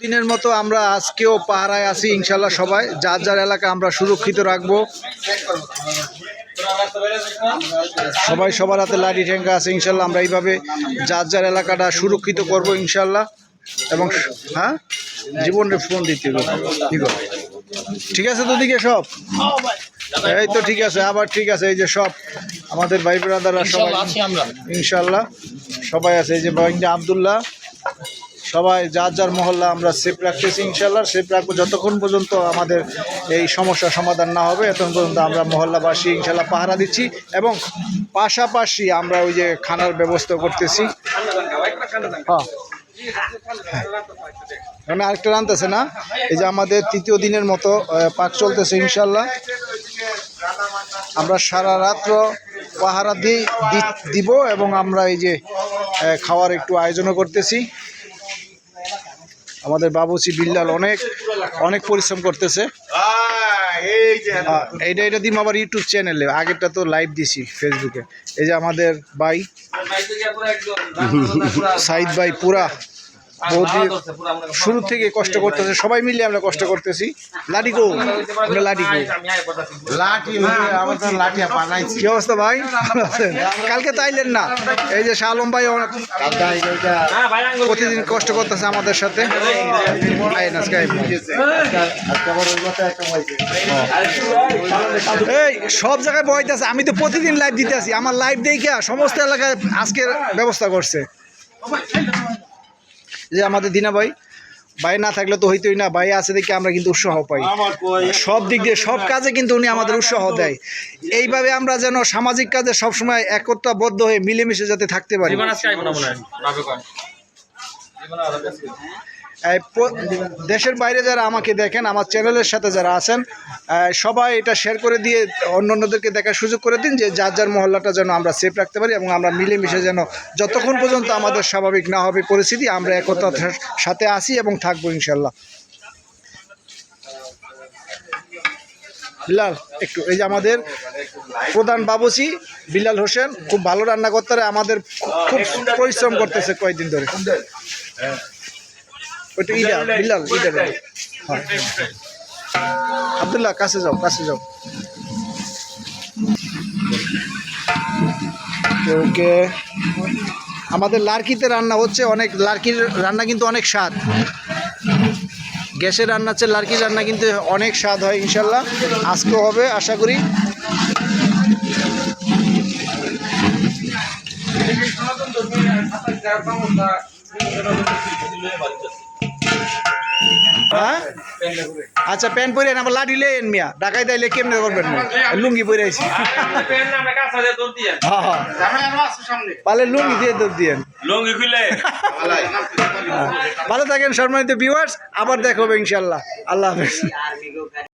দিনের মতো আমরা আজকেও পাহারায় আছি ইনশাল্লাহ সবাই। যার যার এলাকা আমরা সুরক্ষিত রাখব। সবাই সবার হাতে লাঠি ঠেঙ্গা আছে ইনশাল্লাহ আমরা এইভাবে যার যার এলাকাটা সুরক্ষিত করব ইনশাল্লাহ এবং হ্যাঁ? জীবনের ফোন দিতে ঠিক আছে তো দিকে সব? এই তো ঠিক আছে আবার ঠিক আছে এই যে সব আমাদের ভাই ব্রাদাররা সবাই ইনশাল্লাহ সবাই আছে এই যে আবদুল্লাহ। সবাই, যার যার মহল্লা আমরা সেফ রাখতেছি ইনশাল্লাহ সেফ রাখব। যতক্ষণ পর্যন্ত আমাদের এই সমস্যার সমাধান না হবে, এতক্ষণ পর্যন্ত আমরা মহল্লাবাসী ইনশাল্লাহ পাহারা দিচ্ছি এবং পাশাপাশি আমরা ওই যে খানার ব্যবস্থা করতেছি। হ্যাঁ। মানে আরেকটা রানতেছে না? এই যে আমাদের তৃতীয় দিনের মতো পাক চলতেছে ইনশাল্লাহ আমরা সারা রাত্র পাহারা দিয়ে দিব এবং আমরা এই যে খাওয়ার একটু আয়োজনও করতেছি। আমাদের বাবুচি বিল্লাল অনেক অনেক পরিশ্রম করতেছে। এইটা এটা দিম আবার ইউটিউব চ্যানেলে। আগেরটা তো লাইভ দিছি ফেসবুকে এই যে আমাদের ভাই, সাইদ ভাই পুরা। বহুদিন শুরু থেকে কষ্ট করতেছে সবাই মিলে আমরা কষ্ট করতেছি। লাঠি গো আমরা লাঠি গো। লাঠি লাঠি বানাইছি কি অবস্থা ভাই? কালকে তো আইলেন না। এই যে শাহ আলম ভাই অনেক প্রতিদিন কষ্ট করতেছে আমাদের সাথে। এই সব জায়গায় বইতেছে আমি তো প্রতিদিন লাইভ দিতে আছি। আমার লাইভ দেখে সমস্ত এলাকায় আজকের ব্যবস্থা করছে। যে আমাদের দিনা ভাই ভাই না থাকলে তো হইতোই না ভাই আছে দেখে আমরা কিন্তু উৎসাহ পাই। সব দিক দিয়ে সব কাজে কিন্তু উনি আমাদের উৎসাহ দেয়। এইভাবে আমরা যেন সামাজিক কাজে সবসময় একত্রাবদ্ধ হয়ে মিলেমিশে যাতে থাকতে পারি। দেশের বাইরে যারা আমাকে দেখেন, আমার চ্যানেলের সাথে যারা আছেন সবাই এটা শেয়ার করে দিয়ে অন্য অন্যদেরকে দেখার সুযোগ করে দিন যে যার যার মহল্লাটা যেন আমরা সেফ রাখতে পারি এবং আমরা মিলেমিশে যেন যতক্ষণ পর্যন্ত আমাদের স্বাভাবিক না হবে পরিস্থিতি, আমরা একতার সাথে আসি এবং থাকব ইনশাল্লাহ বিলাল, একটু, এই যে আমাদের প্রধান বাবুসি বিলাল হোসেন, খুব ভালো রান্না করতে আমাদের খুব পরিশ্রম করতেছে কয়েকদিন ধরে ওইটা বিলাল ইডা। হ্যাঁ। আব্দুল্লাহ, কাছে যাও কাছে যাও ওকে আমাদের লার্কিতে রান্না হচ্ছে, অনেক, লার্কির রান্না কিন্তু অনেক স্বাদ গ্যাসের রান্না চেয়ে লার্কির রান্না কিন্তু অনেক স্বাদ হয় ইনশাল্লাহ। আজকেও হবে আশা করি। হ্যাঁ? আচ্ছা প্যান্ট পরে আবার লাঠি লেন মিয়া। ডাকাই তাইলে কেমনে করবেন না লুঙ্গি পরে আইছি। হ্যাঁ হ্যাঁ। পালে লুঙ্গি দিয়ে দৌড় দিয়েন লঙ্গি খুলে। ভালো থাকেন সম্মানিত ভিউয়ার্স আবার দেখো ইনশাল্লাহ আল্লাহ হাফেজ।